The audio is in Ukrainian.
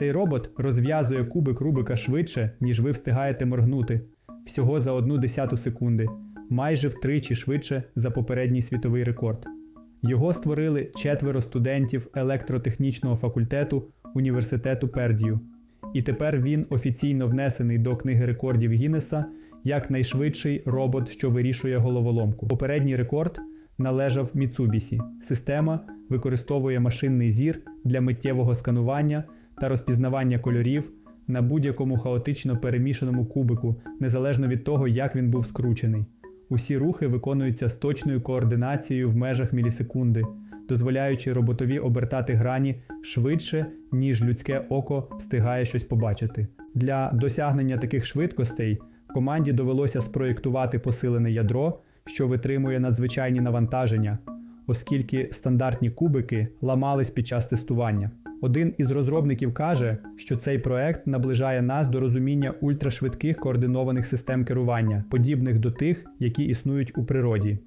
Цей робот розв'язує кубик Рубика швидше, ніж ви встигаєте моргнути, всього за одну десяту секунди, майже втричі швидше за попередній світовий рекорд. Його створили четверо студентів електротехнічного факультету університету Пердію. І тепер він офіційно внесений до книги рекордів Гіннеса як найшвидший робот, що вирішує головоломку. Попередній рекорд належав Mitsubishi. Система використовує машинний зір для миттєвого сканування та розпізнавання кольорів на будь-якому хаотично перемішаному кубику, незалежно від того, як він був скручений. Усі рухи виконуються з точною координацією в межах мілісекунди, дозволяючи роботові обертати грані швидше, ніж людське око встигає щось побачити. Для досягнення таких швидкостей команді довелося спроєктувати посилене ядро, що витримує надзвичайні навантаження, оскільки стандартні кубики ламались під час тестування. Один із розробників каже, що цей проект наближає нас до розуміння ультрашвидких координованих систем керування, подібних до тих, які існують у природі.